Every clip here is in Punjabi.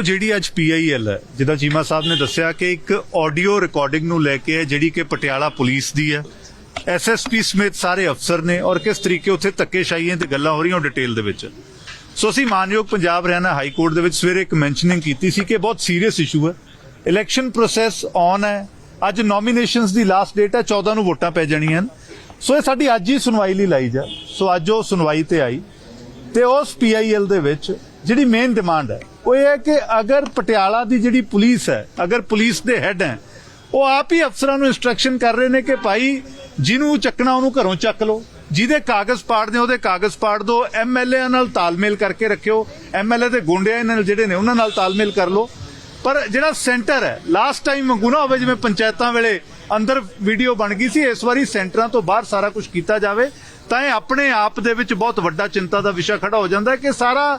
ਦੇਖੋ ਜਿਹੜੀ ਅੱਜ ਪੀਆਈਐਲ ਹੈ, ਜਿੱਦਾਂ ਚੀਮਾ ਸਾਹਿਬ ਨੇ ਦੱਸਿਆ ਕਿ ਇੱਕ ਆਡੀਓ ਰਿਕਾਰਡਿੰਗ ਨੂੰ ਲੈ ਕੇ ਹੈ, ਜਿਹੜੀ ਕਿ ਪਟਿਆਲਾ ਪੁਲਿਸ ਦੀ ਹੈ। ਐਸਐਸਪੀ ਸਮੇਤ ਸਾਰੇ ਅਫਸਰ ਨੇ ਔਰ ਕਿਸ ਤਰੀਕੇ ਉੱਥੇ ਧੱਕੇਸ਼ਾਹੀਆਂ ਤੇ ਗੱਲਾਂ ਹੋ ਰਹੀਆਂ ਉਹ ਡਿਟੇਲ ਦੇ ਵਿੱਚ। ਸੋ ਅਸੀਂ ਮਾਨਯੋਗ ਪੰਜਾਬ ਹਰਿਆਣਾ ਹਾਈ ਕੋਰਟ ਦੇ ਵਿੱਚ ਸਵੇਰੇ ਇੱਕ ਮੈਂਸ਼ਨਿੰਗ ਕੀਤੀ ਸੀ ਕਿ ਬਹੁਤ ਸੀਰੀਅਸ ਇਸ਼ੂ ਹੈ। ਇਲੈਕਸ਼ਨ ਪ੍ਰੋਸੈਸ ਔਨ ਹੈ। ਅੱਜ ਨੋਮੀਨੇਸ਼ਨਸ ਦੀ ਲਾਸਟ ਡੇਟ ਹੈ 14 ਨੂੰ ਵੋਟਾਂ ਪੈ ਜਾਣੀਆਂ ਸੋ ਇਹ ਸਾਡੀ ਅੱਜ ਹੀ ਸੁਣਵਾਈ ਲਈ ਲਾਈ ਜਾ ਸੋ ਅੱਜ ਉਹ ਸੁਣਵਾਈ ਤੇ ਆਈ। ਤੇ ਉਸ ਪੀਆਈਐਲ ਦੇ ਵਿੱਚ ਜਿਹੜੀ ਮੇਨ ਡਿਮਾਂਡ ਹੈ, ਉਹ ਇਹ ਹੈ ਕਿ ਅਗਰ ਪਟਿਆਲਾ ਦੀ ਜਿਹੜੀ ਪੁਲਿਸ ਹੈ, ਅਗਰ ਪੁਲਿਸ ਦੇ ਹੈੱਡ ਹੈ, ਉਹ ਆਪ ਹੀ ਅਫਸਰਾਂ ਨੂੰ ਇਨਸਟਰਕਸ਼ਨ ਕਰ ਰਹੇ ਨੇ ਕਿ ਭਾਈ ਜਿਹਨੂੰ ਚੱਕਣਾ ਉਹਨੂੰ ਘਰੋਂ ਚੱਕ ਲਓ। ਜਿਹਦੇ ਕਾਗਜ਼ ਪਾੜਦੇ ਉਹਦੇ ਕਾਗਜ਼ ਪਾੜ ਦਿਓ। ਐਮਐਲਏ ਨਾਲ ਤਾਲਮੇਲ ਕਰਕੇ ਰੱਖਿਓ। ਐਮਐਲਏ ਦੇ ਗੁੰਡਿਆਂ ਨਾਲ ਜਿਹੜੇ ਨੇ, ਉਹਨਾਂ ਨਾਲ ਤਾਲਮੇਲ ਕਰ ਲਓ। ਪਰ ਜਿਹੜਾ ਸੈਂਟਰ ਹੈ ਲਾਸਟ ਟਾਈਮ ਵਾਂਗੂ ਨਾ ਹੋਵੇ, ਜਿਵੇਂ ਪੰਚਾਇਤਾਂ ਵੇਲੇ ਅੰਦਰ ਵੀਡੀਓ ਬਣ ਗਈ ਸੀ, ਇਸ ਵਾਰੀ ਸੈਂਟਰਾਂ ਤੋਂ ਬਾਹਰ ਸਾਰਾ ਕੁਝ ਕੀਤਾ ਜਾਵੇ, ਤਾਂ ਇਹ ਆਪਣੇ ਆਪ ਦੇ ਵਿੱਚ ਬਹੁਤ ਵੱਡਾ ਚਿੰਤਾ ਦਾ ਵਿਸ਼ਾ ਖੜਾ ਹੋ ਜਾਂਦਾ ਹੈ ਕਿ ਸਾਰਾ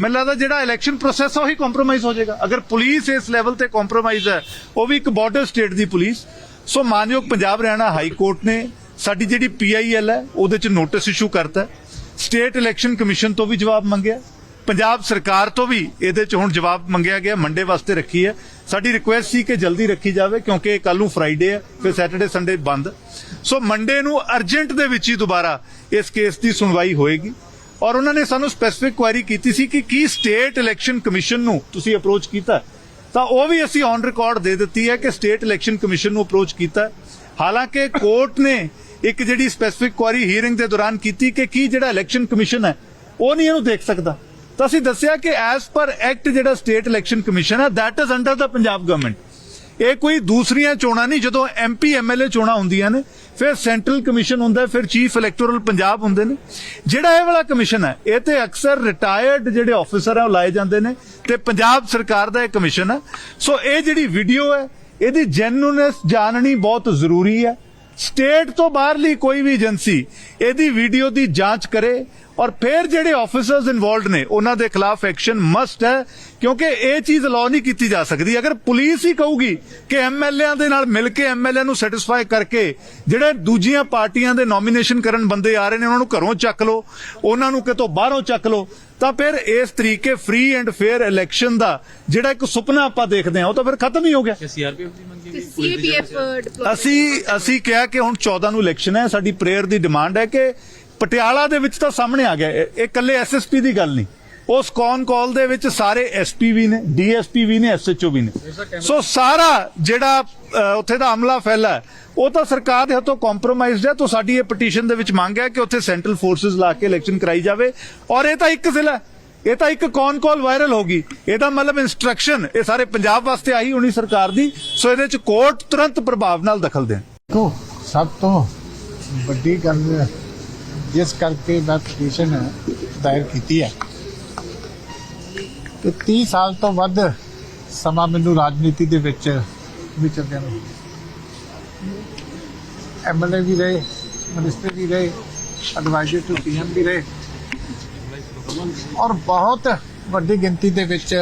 ਮੈਨੂੰ ਲੱਗਦਾ ਜਿਹੜਾ ਇਲੈਕਸ਼ਨ ਪ੍ਰੋਸੈਸ ਹੈ ਉਹੀ ਕੰਪਰੋਮਾਈਜ਼ ਹੋ ਜਾਏਗਾ। ਅਗਰ ਪੁਲਿਸ ਇਸ ਲੈਵਲ ਤੇ ਕੰਪਰੋਮਾਈਜ਼ ਹੈ, ਉਹ ਵੀ ਇੱਕ ਬਾਰਡਰ ਸਟੇਟ ਦੀ ਪੁਲਿਸ। ਸੋ ਮਾਨਯੋਗ ਪੰਜਾਬ ਹਰਿਆਣਾ ਹਾਈ ਕੋਰਟ ਨੇ ਸਾਡੀ ਜਿਹੜੀ ਪੀਆਈਐਲ ਹੈ, ਉਹਦੇ ਚ ਨੋਟਿਸ ਇਸ਼ੂ ਕਰਤਾ ਸਟੇਟ ਇਲੈਕਸ਼ਨ ਕਮਿਸ਼ਨ ਤੋਂ ਵੀ ਜਵਾਬ ਮੰਗਿਆ। ਪੰਜਾਬ ਸਰਕਾਰ ਤੋਂ ਵੀ ਇਹਦੇ ਚ ਹੁਣ ਜਵਾਬ ਮੰਗਿਆ ਗਿਆ, ਮੰਡੇ ਵਾਸਤੇ ਰੱਖੀ ਹੈ। ਸਾਡੀ ਰਿਕੁਐਸਟ ਸੀ ਕਿ ਜਲਦੀ ਰੱਖੀ ਜਾਵੇ, ਕਿਉਂਕਿ ਕੱਲ ਨੂੰ ਫਰਾਈਡੇ ਹੈ, ਫਿਰ ਸੈਟਰਡੇ ਸੰਡੇ ਬੰਦ। ਸੋ ਮੰਡੇ ਨੂੰ ਅਰਜੈਂਟ ਦੇ ਵਿੱਚ ਹੀ ਦੁਬਾਰਾ ਇਸ ਕੇਸ ਦੀ ਸੁਣਵਾਈ ਹੋਏਗੀ। ਔਰ ਉਹਨਾਂ ਨੇ ਸਾਨੂੰ ਸਪੈਸੀਫਿਕ ਕੁਐਰੀ ਕੀਤੀ ਸੀ ਕਿ ਕੀ ਸਟੇਟ ਇਲੈਕਸ਼ਨ ਕਮਿਸ਼ਨ ਨੂੰ ਤੁਸੀਂ ਅਪਰੋਚ ਕੀਤਾ। ਤਾਂ ਉਹ ਵੀ ਅਸੀਂ ਔਨ ਰਿਕਾਰਡ ਦੇ ਦਿੱਤੀ ਹੈ ਕਿ ਸਟੇਟ ਇਲੈਕਸ਼ਨ ਕਮਿਸ਼ਨ ਨੂੰ ਅਪਰੋਚ ਕੀਤਾ। ਹਾਲਾਂਕਿ ਕੋਰਟ ਨੇ ਇੱਕ ਜਿਹੜੀ ਸਪੈਸੀਫਿਕ ਕੁਐਰੀ ਹੀਅਰਿੰਗ ਦੇ ਦੌਰਾਨ ਕੀਤੀ ਕਿ ਕੀ ਜਿਹੜਾ ਇਲੈਕਸ਼ਨ ਕਮਿਸ਼ਨ ਹੈ, ਉਹ ਨਹੀਂ ਇਹਨੂੰ ਦੇਖ ਸਕਦਾ। ਤਾਂ ਅਸੀਂ ਦੱਸਿਆ ਕਿ ਐਸ ਪਰ ਐਕਟ ਜਿਹੜਾ ਸਟੇਟ ਇਲੈਕਸ਼ਨ ਕਮਿਸ਼ਨ ਹੈ that is under the Punjab government ਇਹ ਕੋਈ ਦੂਸਰੀਆਂ ਚੋਣਾਂ ਨਹੀਂ, ਜਦੋਂ ਐਮਪੀ ਐਮਐਲਏ ਚੋਣਾਂ ਹੁੰਦੀਆਂ ਨੇ, ਫਿਰ ਸੈਂਟਰਲ ਕਮਿਸ਼ਨ ਹੁੰਦਾ, ਫਿਰ ਚੀਫ ਇਲੈਕਟੋਰਲ ਪੰਜਾਬ ਹੁੰਦੇ ਨੇ। ਜਿਹੜਾ ਇਹ ਵਾਲਾ ਕਮਿਸ਼ਨ ਹੈ, ਇਹ ਤੇ ਅਕਸਰ ਰਿਟਾਇਰਡ ਜਿਹੜੇ ਆਫੀਸਰ ਆ, ਉਹ ਲਾਏ ਜਾਂਦੇ ਨੇ ਤੇ ਪੰਜਾਬ ਸਰਕਾਰ ਦਾ ਇਹ ਕਮਿਸ਼ਨ ਹੈ ਸੋ ਇਹ ਜਿਹੜੀ ਵੀਡੀਓ ਹੈ, ਇਹਦੀ ਜੈਨੂਨੈਸ ਜਾਣਨੀ ਬਹੁਤ ਜ਼ਰੂਰੀ ਹੈ। ਸਟੇਟ ਤੋਂ ਬਾਹਰਲੀ ਕੋਈ ਵੀ ਏਜੰਸੀ ਇਹਦੀ ਵੀਡੀਓ ਦੀ ਜਾਂਚ ਕਰੇ ਔਰ ਫਿਰ ਜਿਹੜੇ ਆਫੀਸਰਸ ਇਨਵੋਲਡ ਨੇ ਉਹਨਾਂ ਦੇ ਖਿਲਾਫ ਐਕਸ਼ਨ ਮਸਟ ਹੈ ਕਿਉਂਕਿ ਇਹ ਚੀਜ਼ ਅਲਾਉ ਨਹੀਂ ਕੀਤੀ ਜਾ ਸਕਦੀ। ਅਗਰ ਪੁਲਿਸ ਹੀ ਕਹੂਗੀ ਕਿ ਐਮਐਲਏਆਂ ਦੇ ਨਾਲ ਮਿਲ ਕੇ ਐਮਐਲਏ ਨੂੰ ਸੈਟੀਸਫਾਈ ਕਰਕੇ ਜਿਹੜੇ ਦੂਜੀਆਂ ਪਾਰਟੀਆਂ ਦੇ ਨੋਮੀਨੇਸ਼ਨ ਕਰਨ ਬੰਦੇ ਆ ਰਹੇ ਨੇ ਉਹਨਾਂ ਨੂੰ ਘਰੋਂ ਚੱਕ ਲਓ ਉਹਨਾਂ ਨੂੰ ਕਿਤੋਂ ਬਾਹਰੋਂ ਚੱਕ ਲਓ ਤਾਂ ਫਿਰ ਇਸ ਤਰੀਕੇ ਫ੍ਰੀ ਐਂਡ ਫੇਅਰ ਇਲੈਕਸ਼ਨ ਦਾ ਜਿਹੜਾ ਇੱਕ ਸੁਪਨਾ ਆਪਾਂ ਦੇਖਦੇ ਹਾਂ ਉਹ ਤਾਂ ਫਿਰ ਖਤਮ ਹੀ ਹੋ ਗਿਆ। ਸੀਆਰਪੀਐਫ ਦੀ ਮੰਗੀ ਅਸੀਂ ਅਸੀਂ ਕਿਹਾ ਕਿ ਹੁਣ 14 ਨੂੰ ਇਲੈਕਸ਼ਨ ਹੈ ਸਾਡੀ ਪ੍ਰੇਅਰ ਦੀ ਡਿਮਾਂਡ ਹੈ ਕਿ ਪਟਿਆਲਾ ਦੇ ਵਿੱਚ ਤਾਂ ਸਾਹਮਣੇ ਆ ਗਿਆ। ਇਹ ਇਕੱਲੇ ਐਸਐਸਪੀ ਦੀ ਗੱਲ ਨਹੀਂ। ਉਸ ਕੌਨ ਕਾਲ ਦੇ ਵਿੱਚ ਸਾਰੇ ਐਸਪੀ ਵੀ ਨੇ ਡੀਐਸਪੀ ਵੀ ਨੇ ਐਸਐਚਓ ਵੀ ਨੇ। ਸੋ ਸਾਰਾ ਜਿਹੜਾ ਉੱਥੇ ਦਾ ਅਮਲਾ ਫੈਲਾ ਹੈ, ਉਹ ਤਾਂ ਸਰਕਾਰ ਦੇ ਹੱਥੋਂ ਕੰਪਰੋਮਾਈਜ਼ਡ ਹੈ। ਤਾਂ ਸਾਡੀ ਇਹ ਪਟੀਸ਼ਨ ਦੇ ਵਿੱਚ ਮੰਗ ਹੈ ਕਿ ਉੱਥੇ ਸੈਂਟਰਲ ਫੋਰਸਸ ਲਾ ਕੇ ਇਲੈਕਸ਼ਨ ਕਰਾਈ ਜਾਵੇ। ਔਰ ਇਹ ਤਾਂ ਇੱਕ ਜ਼ਿਲ੍ਹਾ। ਇਹ ਤਾਂ ਇੱਕ ਕੌਨ ਕਾਲ ਵਾਇਰਲ ਹੋ ਗਈ। ਇਹਦਾ ਮਤਲਬ ਇਨਸਟਰਕਸ਼ਨ ਇਹ ਸਾਰੇ ਪੰਜਾਬ ਵਾਸਤੇ ਆਈ ਹੋਣੀ ਸਰਕਾਰ ਦੀ। ਸੋ ਇਹਦੇ ਚ ਕੋਰਟ ਤੁਰੰਤ ਪ੍ਰਭਾਵ ਨਾਲ ਦਖਲ ਦੇਣ। ਸਭ ਤੋਂ ਵੱਡੀ ਗੱਲ ਜਿਸ ਕਰਕੇ ਮੈਂ ਪਟੀਸ਼ਨ ਦਾਇਰ ਕੀਤੀ ਹੈ। ਕਿ 30 ਸਾਲ ਤੋਂ ਵੱਧ ਸਮਾਂ ਮੈਨੂੰ ਰਾਜਨੀਤੀ ਦੇ ਵਿੱਚ ਵਿਚਰਦਿਆਂ ਨੂੰ ਐਮਐਲਏ ਵੀ ਰਹੇ ਮਿਨਿਸਟਰ ਵੀ ਰਹੇ ਐਡਵਾਈਜ਼ਰ ਟੂ ਪੀਐਮ ਵੀ ਰਹੇ। ਔਰ ਬਹੁਤ ਵੱਡੀ ਗਿਣਤੀ ਦੇ ਵਿੱਚ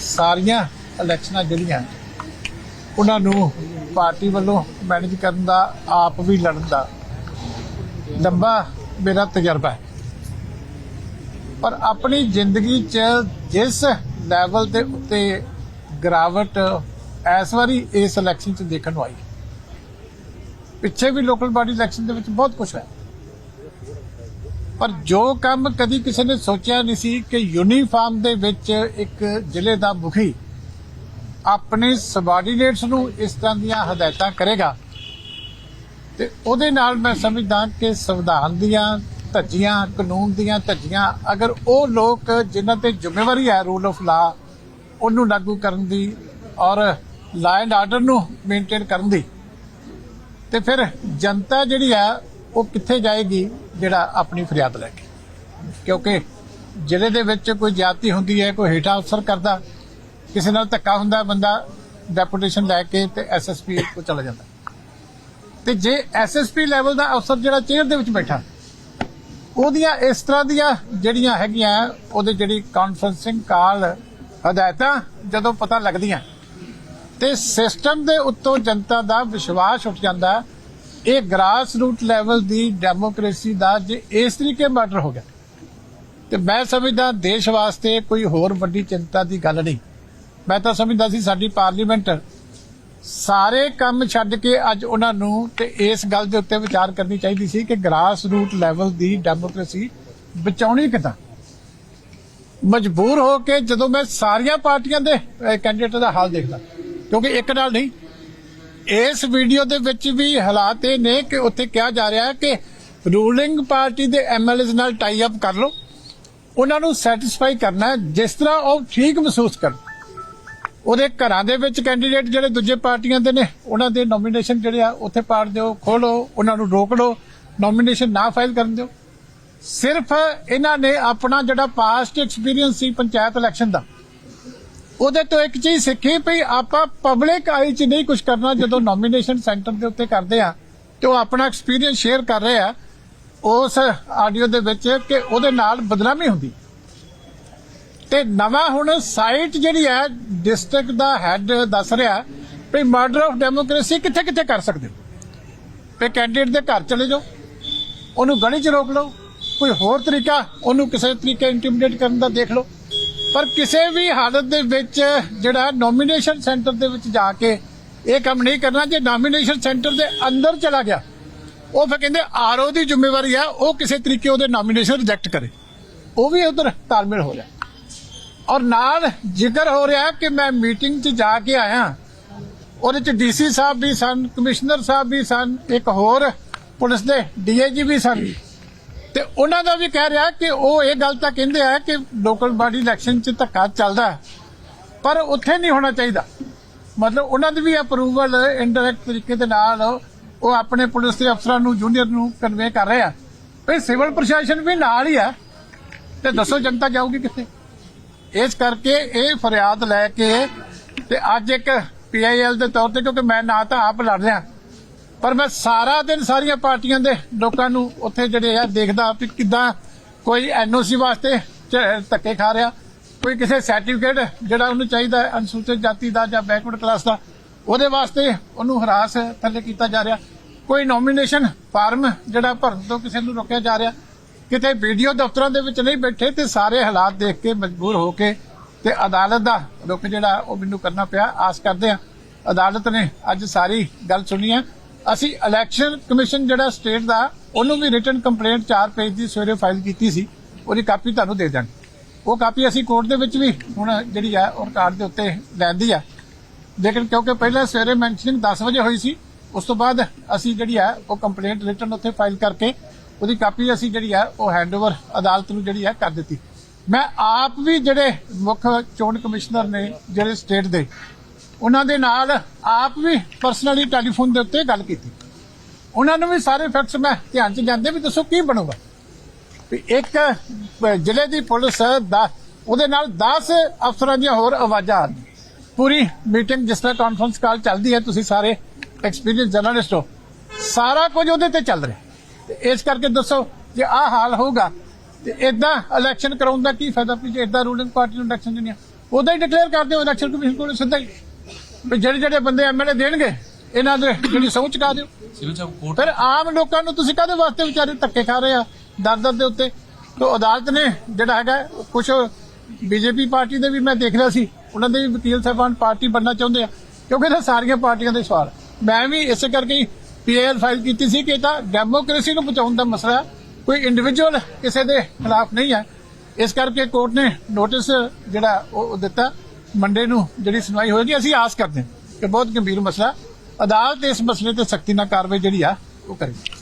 ਸਾਰੀਆਂ ਇਲੈਕਸ਼ਨਾਂ ਜਿਹੜੀਆਂ, ਉਹਨਾਂ ਨੂੰ ਪਾਰਟੀ ਵੱਲੋਂ ਮੈਨੇਜ ਕਰਨ ਦਾ, ਆਪ ਵੀ ਲੜਨ ਦਾ ਲੰਬਾ ਮੇਰਾ ਤਜਰਬਾ ਹੈ। ਪਰ ਆਪਣੀ ਜ਼ਿੰਦਗੀ 'ਚ ਜਿਸ ਲੈਵਲ ਦੇ ਉੱਤੇ ਗਰਾਵਟ ਇਸ ਵਾਰੀ ਇਸ ਇਲੈਕਸ਼ਨ 'ਚ ਦੇਖਣ ਨੂੰ ਆਈ ਪਿੱਛੇ ਵੀ ਲੋਕਲ ਬਾਡੀ ਇਲੈਕਸ਼ਨ ਦੇ ਵਿੱਚ ਬਹੁਤ ਕੁਝ ਹੈ ਪਰ ਜੋ ਕੰਮ ਕਦੀ ਕਿਸੇ ਨੇ ਸੋਚਿਆ ਨਹੀਂ ਸੀ ਕਿ ਯੂਨੀਫਾਰਮ ਦੇ ਵਿੱਚ ਇੱਕ ਜ਼ਿਲ੍ਹੇ ਦਾ ਮੁਖੀ ਆਪਣੇ ਸਬਾਰਡੀਨੇਟਸ ਨੂੰ ਇਸ ਤਰ੍ਹਾਂ ਦੀਆਂ ਹਦਾਇਤਾਂ ਕਰੇਗਾ ਤੇ ਉਹਦੇ ਨਾਲ ਮੈਂ ਸਮਝਦਾ ਕਿ ਸੰਵਿਧਾਨ ਦੀਆਂ ਧੱਜੀਆਂ, ਕਾਨੂੰਨ ਦੀਆਂ ਧੱਜੀਆਂ, ਅਗਰ ਉਹ ਲੋਕ ਜਿਨ੍ਹਾਂ ਤੇ ਜ਼ਿੰਮੇਵਾਰੀ ਹੈ ਰੂਲ ਆਫ ਲਾ ਉਹਨੂੰ ਲਾਗੂ ਕਰਨ ਦੀ ਔਰ ਲਾ ਐਂਡ ਆਰਡਰ ਨੂੰ ਮੇਨਟੇਨ ਕਰਨ ਦੀ, ਤੇ ਫਿਰ ਜਨਤਾ ਜਿਹੜੀ ਆ, ਉਹ ਕਿੱਥੇ ਜਾਏਗੀ ਜਿਹੜਾ ਆਪਣੀ ਫਰਿਆਦ ਲੈ ਕੇ? ਕਿਉਂਕਿ ਜ਼ਿਲ੍ਹੇ ਦੇ ਵਿੱਚ ਕੋਈ ਜਾਤੀ ਹੁੰਦੀ ਹੈ, ਕੋਈ ਹੇਠਾਂ ਅਫਸਰ ਕਰਦਾ, ਕਿਸੇ ਨਾਲ ਧੱਕਾ ਹੁੰਦਾ, ਬੰਦਾ ਡੈਪੂਟੇਸ਼ਨ ਲੈ ਕੇ ਤੇ ਐਸਐਸਪੀ ਕੋ ਚਲਾ ਜਾਂਦਾ। ਤੇ ਜੇ ਐਸਐਸਪੀ ਲੈਵਲ ਦਾ ਅਫਸਰ ਜਿਹੜਾ ਚੇਅਰ ਦੇ ਵਿੱਚ ਬੈਠਾ, ਉਹਦੀਆਂ ਇਸ ਤਰ੍ਹਾਂ ਦੀਆਂ ਜਿਹੜੀਆਂ ਹੈਗੀਆਂ, ਉਹਦੇ ਜਿਹੜੀ ਕਾਨਫਰੰਸਿੰਗ ਕਾਲ ਹਦਾਇਤਾਂ ਜਦੋਂ ਪਤਾ ਲੱਗਦੀਆਂ, ਤੇ ਸਿਸਟਮ ਦੇ ਉੱਤੋਂ ਜਨਤਾ ਦਾ ਵਿਸ਼ਵਾਸ ਉੱਠ ਜਾਂਦਾ, ਇਹ ਗ੍ਰਾਸ ਰੂਟ ਲੈਵਲ ਦੀ ਡੈਮੋਕ੍ਰੇਸੀ ਦਾ ਜੇ ਇਸ ਤਰੀਕੇ ਮੈਟਰ ਹੋ ਗਿਆ, ਤੇ ਮੈਂ ਸਮਝਦਾ ਦੇਸ਼ ਵਾਸਤੇ ਕੋਈ ਹੋਰ ਵੱਡੀ ਚਿੰਤਾ ਦੀ ਗੱਲ ਨਹੀਂ। ਮੈਂ ਤਾਂ ਸਮਝਦਾ ਸੀ ਸਾਡੀ ਪਾਰਲੀਮੈਂਟ ਸਾਰੇ ਕੰਮ ਛੱਡ ਕੇ ਅੱਜ ਉਹਨਾਂ ਨੂੰ ਤੇ ਇਸ ਗੱਲ ਦੇ ਉੱਤੇ ਵਿਚਾਰ ਕਰਨੀ ਚਾਹੀਦੀ ਸੀ ਕਿ ਗ੍ਰਾਸ ਰੂਟ ਲੈਵਲ ਦੀ ਡੈਮੋਕ੍ਰੇਸੀ ਬਚਾਉਣੀ ਕਿਦਾਂ? ਮਜਬੂਰ ਹੋ ਕੇ ਜਦੋਂ ਮੈਂ ਸਾਰੀਆਂ ਪਾਰਟੀਆਂ ਦੇ ਕੈਂਡੀਡੇਟ ਦਾ ਹਾਲ ਦੇਖਦਾ, ਕਿਉਂਕਿ ਇੱਕ ਨਾਲ ਨਹੀਂ, ਇਸ ਵੀਡੀਓ ਦੇ ਵਿੱਚ ਵੀ ਹਾਲਾਤ ਇਹ ਨੇ ਕਿ ਉੱਥੇ ਕਿਹਾ ਜਾ ਰਿਹਾ ਹੈ ਕਿ ਰੂਲਿੰਗ ਪਾਰਟੀ ਦੇ ਐਮਐਲਏਸ ਨਾਲ ਟਾਈ ਅਪ ਕਰ ਲਓ, ਉਹਨਾਂ ਨੂੰ ਸੈਟੀਸਫਾਈ ਕਰਨਾ ਜਿਸ ਤਰ੍ਹਾਂ ਉਹ ਠੀਕ ਮਹਿਸੂਸ ਕਰਨ। ਉਹਦੇ ਘਰਾਂ ਦੇ ਵਿੱਚ ਕੈਂਡੀਡੇਟ ਜਿਹੜੇ ਦੂਜੇ ਪਾਰਟੀਆਂ ਦੇ ਨੇ, ਉਹਨਾਂ ਦੇ ਨੋਮੀਨੇਸ਼ਨ ਜਿਹੜੇ ਆ, ਉੱਥੇ ਪਾੜ ਦਿਓ ਖੋਲੋ ਉਹਨਾਂ ਨੂੰ ਰੋਕ ਲਓ ਨੋਮੀਨੇਸ਼ਨ ਨਾ ਫਾਈਲ ਕਰਨ ਦਿਓ। ਸਿਰਫ ਇਹਨਾਂ ਨੇ ਆਪਣਾ ਜਿਹੜਾ ਪਾਸਟ ਐਕਸਪੀਰੀਅੰਸ ਸੀ ਪੰਚਾਇਤ ਇਲੈਕਸ਼ਨ ਦਾ, ਉਹਦੇ ਤੋਂ ਇੱਕ ਚੀਜ਼ ਸਿੱਖੀ ਵੀ ਆਪਾਂ ਪਬਲਿਕ ਆਈ ਚ ਨਹੀਂ ਕੁਝ ਕਰਨਾ, ਜਦੋਂ ਨੋਮੀਨੇਸ਼ਨ ਸੈਂਟਰ ਦੇ ਉੱਤੇ ਕਰਦੇ ਆ, ਤੇ ਉਹ ਆਪਣਾ ਐਕਸਪੀਰੀਅੰਸ ਸ਼ੇਅਰ ਕਰ ਰਹੇ ਆ, ਉਸ ਆਡੀਓ ਦੇ ਵਿੱਚ ਕਿ ਉਹਦੇ ਨਾਲ ਬਦਨਾਮੀ ਹੁੰਦੀ। ਤੇ ਨਵਾਂ ਹੁਣ ਸਾਈਟ ਜਿਹੜੀ ਹੈ ਡਿਸਟ੍ਰਿਕਟ ਦਾ ਹੈੱਡ ਦੱਸ ਰਿਹਾ ਵੀ ਮਰਡਰ ਆਫ ਡੈਮੋਕ੍ਰੇਸੀ ਕਿੱਥੇ ਕਿੱਥੇ ਕਰ ਸਕਦੇ ਹੋ? ਵੀ ਕੈਂਡੀਡੇਟ ਦੇ ਘਰ ਚਲੇ ਜਾਓ, ਉਹਨੂੰ ਗਲੀ 'ਚ ਰੋਕ ਲਓ, ਕੋਈ ਹੋਰ ਤਰੀਕਾ, ਉਹਨੂੰ ਕਿਸੇ ਤਰੀਕੇ ਇੰਟੀਮੀਡੇਟ ਕਰਨ ਦਾ ਦੇਖ ਲਓ। ਪਰ ਕਿਸੇ ਵੀ ਹਾਲਤ ਦੇ ਵਿੱਚ ਜਿਹੜਾ ਨੋਮੀਨੇਸ਼ਨ ਸੈਂਟਰ ਦੇ ਵਿੱਚ ਜਾ ਕੇ ਇਹ ਕੰਮ ਨਹੀਂ ਕਰਨਾ, ਜੇ ਨੋਮੀਨੇਸ਼ਨ ਸੈਂਟਰ ਦੇ ਅੰਦਰ ਚਲਾ ਗਿਆ, ਉਹ ਫਿਰ ਕਹਿੰਦੇ ਆਰਓ ਦੀ ਜ਼ਿੰਮੇਵਾਰੀ ਆ, ਉਹ ਕਿਸੇ ਤਰੀਕੇ ਉਹਦੇ ਨੋਮੀਨੇਸ਼ਨ ਰਿਜੈਕਟ ਕਰੇ। ਉਹ ਵੀ ਉਧਰ ਤਾਲਮੇਲ ਹੋ ਰਿਹਾ। ਔਰ ਨਾਲ ਜ਼ਿਕਰ ਹੋ ਰਿਹਾ ਕਿ ਮੈਂ ਮੀਟਿੰਗ 'ਚ ਜਾ ਕੇ ਆਇਆ। ਉਹਦੇ 'ਚ ਡੀਸੀ ਸਾਹਿਬ ਵੀ ਸਨ, ਕਮਿਸ਼ਨਰ ਸਾਹਿਬ ਵੀ ਸਨ, ਇੱਕ ਹੋਰ ਪੁਲਿਸ ਦੇ ਡੀਆਈਜੀ ਵੀ ਸਨ। ਤੇ ਉਹਨਾਂ ਦਾ ਵੀ ਕਹਿ ਰਿਹਾ ਕਿ ਉਹ ਇਹ ਗੱਲ ਤਾਂ ਕਹਿੰਦੇ ਆ ਕਿ ਲੋਕਲ ਬਾਡੀ ਇਲੈਕਸ਼ਨ 'ਚ ਧੱਕਾ ਚੱਲਦਾ ਪਰ ਉੱਥੇ ਨਹੀਂ ਹੋਣਾ ਚਾਹੀਦਾ। ਮਤਲਬ ਉਹਨਾਂ ਦੀ ਵੀ ਅਪਰੂਵਲ ਇਨਡਾਇਰੈਕਟ ਤਰੀਕੇ ਦੇ ਨਾਲ ਉਹ ਆਪਣੇ ਪੁਲਿਸ ਦੇ ਅਫਸਰਾਂ ਨੂੰ ਜੂਨੀਅਰ ਨੂੰ ਕਨਵੇ ਕਰ ਰਹੇ ਆ। ਵੀ ਸਿਵਲ ਪ੍ਰਸ਼ਾਸਨ ਵੀ ਨਾਲ ਹੀ ਆ। ਤੇ ਦੱਸੋ ਜਨਤਾ ਜਾਊਗੀ ਕਿੱਥੇ? ਇਸ ਕਰਕੇ ਇਹ ਫਰਿਆਦ ਲੈ ਕੇ ਤੇ ਅੱਜ ਇੱਕ ਪੀਆਈਐਲ ਦੇ ਤੌਰ ਤੇ, ਕਿਉਂਕਿ ਮੈਂ ਨਾ ਤਾਂ ਆਪ ਲੜ ਰਿਹਾ, ਪਰ ਮੈਂ ਸਾਰਾ ਦਿਨ ਸਾਰੀਆਂ ਪਾਰਟੀਆਂ ਦੇ ਲੋਕਾਂ ਨੂੰ ਉੱਥੇ ਜਿਹੜੇ ਆ ਦੇਖਦਾ ਵੀ ਕਿਦਾਂ ਕੋਈ ਐਨਓਸੀ ਵਾਸਤੇ ਧੱਕੇ ਖਾ ਰਿਹਾ, ਕੋਈ ਕਿਸੇ ਸਰਟੀਫਿਕੇਟ ਜਿਹੜਾ ਉਹਨੂੰ ਚਾਹੀਦਾ ਅਨੁਸੂਚਿਤ ਜਾਤੀ ਦਾ ਜਾਂ ਬੈਕਵਰਡ ਕਲਾਸ ਦਾ, ਉਹਦੇ ਵਾਸਤੇ ਉਹਨੂੰ ਹਰਾਸ ਥੱਲੇ ਕੀਤਾ ਜਾ ਰਿਹਾ। ਕੋਈ ਨੋਮੀਨੇਸ਼ਨ ਫਾਰਮ ਜਿਹੜਾ ਭਰਨ ਤੋਂ ਕਿਸੇ ਨੂੰ ਰੋਕਿਆ ਜਾ ਰਿਹਾ ਕਿਤੇ ਵੀਡੀਓ ਦਫ਼ਤਰਾਂ ਦੇ ਵਿੱਚ ਨਹੀਂ ਬੈਠੇ ਤੇ ਸਾਰੇ ਹਾਲਾਤ ਦੇਖ ਕੇ ਮਜਬੂਰ ਹੋ ਕੇ ਤੇ ਅਦਾਲਤ ਦਾ ਰੁਖ ਜਿਹੜਾ ਉਹ ਮੈਨੂੰ ਕਰਨਾ ਪਿਆ। ਆਸ ਕਰਦੇ ਆ ਅਦਾਲਤ ਨੇ ਅੱਜ ਸਾਰੀ ਗੱਲ ਸੁਣੀ ਹੈ। ਅਸੀਂ ਇਲੈਕਸ਼ਨ ਕਮਿਸ਼ਨ ਜਿਹੜਾ ਸਟੇਟ ਦਾ, ਉਹਨੂੰ ਵੀ ਰਿਟਨ ਕੰਪਲੇਂਟ 4 ਪੇਜ ਦੀ ਸਵੇਰੇ ਫਾਈਲ ਕੀਤੀ ਸੀ। ਉਹਦੀ ਕਾਪੀ ਤੁਹਾਨੂੰ ਦੇ ਦਾਂਗੇ ਉਹ ਕਾਪੀ ਅਸੀਂ ਕੋਰਟ ਦੇ ਵਿੱਚ ਵੀ ਹੁਣ ਜਿਹੜੀ ਆ, ਉਹ ਰਿਕਾਰਡ ਦੇ ਉੱਤੇ ਲੈਂਦੀ ਆ। ਲੇਕਿਨ ਕਿਉਂਕਿ ਪਹਿਲਾਂ ਸਵੇਰੇ ਮੈਂਸ਼ਨਿੰਗ 10 ਵਜੇ ਹੋਈ ਸੀ, ਉਸ ਤੋਂ ਬਾਅਦ ਅਸੀਂ ਜਿਹੜੀ ਆ, ਉਹ ਕੰਪਲੇਂਟ ਰਿਟਨ ਉੱਥੇ ਫਾਈਲ ਕਰਕੇ ਉਹਦੀ ਕਾਪੀ ਅਸੀਂ ਜਿਹੜੀ ਹੈ ਉਹ ਹੈਂਡਓਵਰ ਅਦਾਲਤ ਨੂੰ ਜਿਹੜੀ ਆ ਕਰ ਦਿੱਤੀ। ਮੈਂ ਆਪ ਵੀ ਜਿਹੜੇ ਮੁੱਖ ਚੋਣ ਕਮਿਸ਼ਨਰ ਨੇ, ਜਿਹੜੇ ਸਟੇਟ ਦੇ, ਉਹਨਾਂ ਦੇ ਨਾਲ ਆਪ ਵੀ ਪਰਸਨਲੀ ਟੈਲੀਫੋਨ ਦੇ ਉੱਤੇ ਗੱਲ ਕੀਤੀ। ਉਹਨਾਂ ਨੂੰ ਵੀ ਸਾਰੇ ਫੈਕਟਸ ਮੈਂ ਧਿਆਨ ਚ ਜਾਂਦੇ ਵੀ ਦੱਸੋ ਕੀ ਬਣੂਗਾ। ਵੀ ਇੱਕ ਜ਼ਿਲ੍ਹੇ ਦੀ ਪੁਲਿਸ ਦਾ, ਉਹਦੇ ਨਾਲ 10 ਅਫਸਰਾਂ ਦੀਆਂ ਹੋਰ ਆਵਾਜ਼ਾਂ ਆ ਰਹੀਆਂ। ਪੂਰੀ ਮੀਟਿੰਗ ਜਿਸ ਤਰ੍ਹਾਂ ਕਾਨਫਰੰਸ ਕਾਲ ਚੱਲਦੀ ਹੈ, ਤੁਸੀਂ ਸਾਰੇ ਐਕਸਪੀਰੀਅੰਸ ਜਰਨਲਿਸਟ ਹੋ, ਸਾਰਾ ਕੁਝ ਉਹਦੇ ਤੇ ਚੱਲ ਰਿਹਾ। ਤੇ ਇਸ ਕਰਕੇ ਦੱਸੋ ਜੇ ਆਹ ਹਾਲ ਹੋਊਗਾ ਤੇ ਇਦਾਂ ਇਲੈਕਸ਼ਨ ਕਰਾਉਣ ਦਾ ਕੀ ਫਾਇਦਾ ਵੀ ਜੇ ਇਦਾਂ ਰੂਲਿੰਗ ਪਾਰਟੀ ਨੂੰ ਇਲੈਕਸ਼ਨ ਨਹੀਂ ਉਦਾਂ ਹੀ ਡਿਕਲੇਅਰ ਕਰ ਦਿਓ ਇਲੈਕਸ਼ਨ ਕਮਿਸ਼ਨ ਕੋਲ ਸਿੱਧਾ ਹੀ। ਵੀ ਜਿਹੜੇ ਜਿਹੜੇ ਬੰਦੇ ਐਮਐਲਏ ਦੇਣਗੇ ਇਹਨਾਂ ਦੇ ਜਿਹੜੀ ਸਹੁੰ ਚੁਕਾ ਦਿਓ। ਸਿਵਲ ਸਾਹਿਬ ਕੋਰਟ। ਫਿਰ ਆਮ ਲੋਕਾਂ ਨੂੰ ਤੁਸੀਂ ਕਾਹਦੇ ਵਾਸਤੇ ਵਿਚਾਰੇ ਧੱਕੇ ਖਾ ਰਹੇ ਆ? ਦਰ ਦਰ ਦੇ ਉੱਤੇ। ਤੋਂ ਅਦਾਲਤ ਨੇ ਜਿਹੜਾ ਹੈਗਾ ਕੁਝ ਬੀਜੇਪੀ ਪਾਰਟੀ ਦੇ ਵੀ ਮੈਂ ਦੇਖ ਰਿਹਾ ਸੀ ਉਹਨਾਂ ਦੇ ਵੀ ਵਕੀਲ ਸਾਹਿਬਾਨ ਪਾਰਟੀ ਬਣਨਾ ਚਾਹੁੰਦੇ ਆ। ਕਿਉਂਕਿ ਇਹ ਸਾਰੀਆਂ ਪਾਰਟੀਆਂ ਦੇ ਸਵਾਲ ਮੈਂ ਵੀ ਇਸੇ ਕਰਕੇ ਹੀ ਪੀਐਲ ਫਾਈਲ ਕੀਤੀ ਸੀ ਕਿ ਇਹ ਤਾਂ ਡੈਮੋਕ੍ਰੇਸੀ ਨੂੰ ਬਚਾਉਣ ਦਾ ਮਸਲਾ ਕੋਈ ਇੰਡੀਵਿਜੂਅਲ ਕਿਸੇ ਦੇ ਖਿਲਾਫ ਨਹੀਂ ਹੈ। ਇਸ ਕਰਕੇ ਕੋਰਟ ਨੇ ਨੋਟਿਸ ਜਿਹੜਾ ਉਹ ਉਹ ਦਿੱਤਾ। ਮੰਡੇ ਨੂੰ ਜਿਹੜੀ ਸੁਣਵਾਈ ਹੋਏਗੀ, ਅਸੀਂ ਆਸ ਕਰਦੇ ਹਾਂ ਕਿ ਬਹੁਤ ਗੰਭੀਰ ਮਸਲਾ ਅਦਾਲਤ ਇਸ ਮਸਲੇ ਤੇ ਸਖਤੀ ਨਾਲ ਕਾਰਵਾਈ ਜਿਹੜੀ ਆ, ਉਹ ਕਰੇਗੀ।